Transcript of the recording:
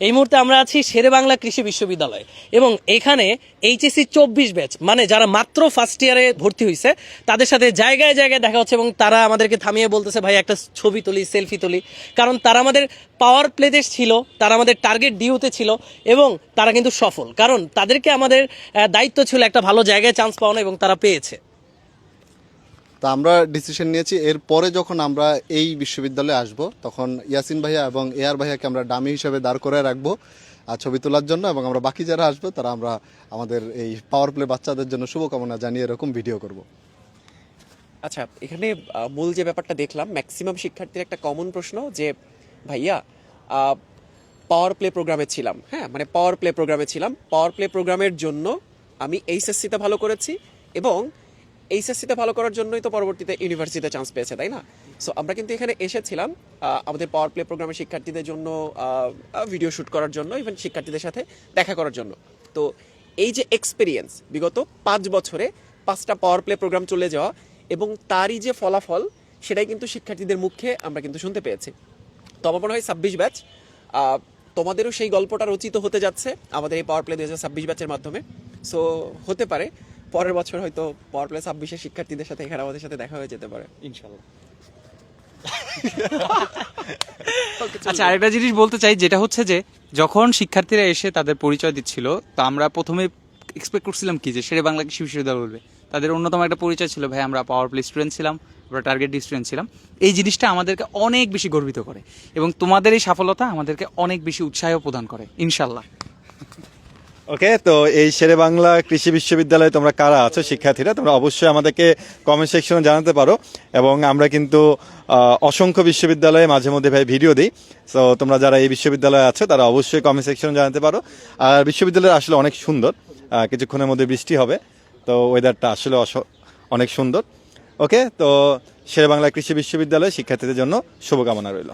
এই মুহূর্তে আমরা আছি শেরে বাংলা কৃষি বিশ্ববিদ্যালয়ে এবং এখানে এইচএসসি চব্বিশ ব্যাচ মানে যারা মাত্র ফার্স্ট ইয়ারে ভর্তি হয়েছে তাদের সাথে জায়গায় জায়গায় দেখা হচ্ছে এবং তারা আমাদেরকে থামিয়ে বলতেছে, ভাই, একটা ছবি তুলি সেলফি তুলি। কারণ তারা আমাদের পাওয়ার প্লেতে ছিল, তারা আমাদের টার্গেট ডিউতে ছিল এবং তারা কিন্তু সফল। কারণ তাদেরকে আমাদের দায়িত্ব ছিল একটা ভালো জায়গায় চান্স পাওয়ানো এবং তারা পেয়েছে। তা আমরা ডিসিশন নিয়েছি। এরপরে যখন আমরা এই বিশ্ববিদ্যালয়ে আসব, তখন ইয়াসিন ভাইয়া এবং এআর ভাইয়াকে আমরা ডামি হিসেবে দাঁড় করে রাখব আর ছবি তোলার জন্য এবং আমরা বাকি যারা আসব, তারা আমরা আমাদের এই পাওয়ার প্লে বাচ্চাদের জন্য শুভকামনা জানিয়ে এরকম ভিডিও করব। আচ্ছা এখানে মূল যে ব্যাপারটা দেখলাম ম্যাক্সিমাম শিক্ষার্থীর একটা কমন প্রশ্ন যে, ভাইয়া পাওয়ার প্লে প্রোগ্রামে ছিলাম। হ্যাঁ মানে পাওয়ার প্লে প্রোগ্রামে ছিলাম। পাওয়ার প্লে প্রোগ্রামের জন্য আমি এইচএসসিতে ভালো করেছি এবং এইচএসসিতে ভালো করার জন্যই তো পরবর্তীতে ইউনিভার্সিটিতে চান্স পেয়েছে, তাই না? সো আমরা কিন্তু এখানে এসেছিলাম আমাদের পাওয়ার প্লে প্রোগ্রামের শিক্ষার্থীদের জন্য ভিডিও শ্যুট করার জন্য ইভেন শিক্ষার্থীদের সাথে দেখা করার জন্য। তো, এই যে এক্সপিরিয়েন্স বিগত পাঁচ বছরে পাঁচটা পাওয়ার প্লে প্রোগ্রাম চলে যাওয়া এবং তারই যে ফলাফল, সেটাই কিন্তু শিক্ষার্থীদের মুখে আমরা কিন্তু শুনতে পেয়েছি। তো, আমার মনে হয় ছাব্বিশ ব্যাচ তোমাদেরও সেই গল্পটা রচিত হতে যাচ্ছে আমাদের এই পাওয়ার প্লে দুই হাজার ছাব্বিশ ব্যাচের মাধ্যমে। সো হতে পারে। পরের বছর হয়তো পাওয়ার প্লে ছাব্বিশের শিক্ষার্থীদের সাথে এখানে আমাদের সাথে দেখা হয়ে যেতে পারে। ইনশাল্লাহ আচ্ছা আরেকটা জিনিস বলতে চাই যেটা হচ্ছে যে যখন শিক্ষার্থীরা এসে তাদের পরিচয় দিচ্ছিল তো আমরা প্রথমে এক্সপেক্ট করছিলাম কি যে সেরে বাংলা কৃষি বিশ্ববিদ্যালয় বলবে? তাদের অন্যতম একটা পরিচয় ছিল ভাই আমরা পাওয়ার প্লে স্টুডেন্ট ছিলাম আমরা টার্গেট স্টুডেন্ট ছিলাম। এই জিনিসটা আমাদেরকে অনেক বেশি গর্বিত করে এবং তোমাদের এই সফলতা আমাদেরকে অনেক বেশি উৎসাহ প্রদান করে ইনশাল্লাহ ওকে তো এই শেরে বাংলা কৃষি বিশ্ববিদ্যালয়ে তোমরা কারা আছো, শিক্ষার্থীরা, তোমরা অবশ্যই আমাদেরকে কমেন্ট সেকশনে জানাতে পারো এবং আমরা কিন্তু অসংখ্য বিশ্ববিদ্যালয়ে মাঝে মধ্যে ভাই ভিডিও দিই। সো তোমরা যারা এই বিশ্ববিদ্যালয়ে আছো, তারা অবশ্যই কমেন্ট সেকশনে জানাতে পারো। আর বিশ্ববিদ্যালয় আসলে অনেক সুন্দর কিছুক্ষণের মধ্যে বৃষ্টি হবে, তো ওয়েদারটা আসলে অনেক সুন্দর। ওকে তো শেরে বাংলা কৃষি বিশ্ববিদ্যালয়ে শিক্ষার্থীদের জন্য শুভকামনা রইল।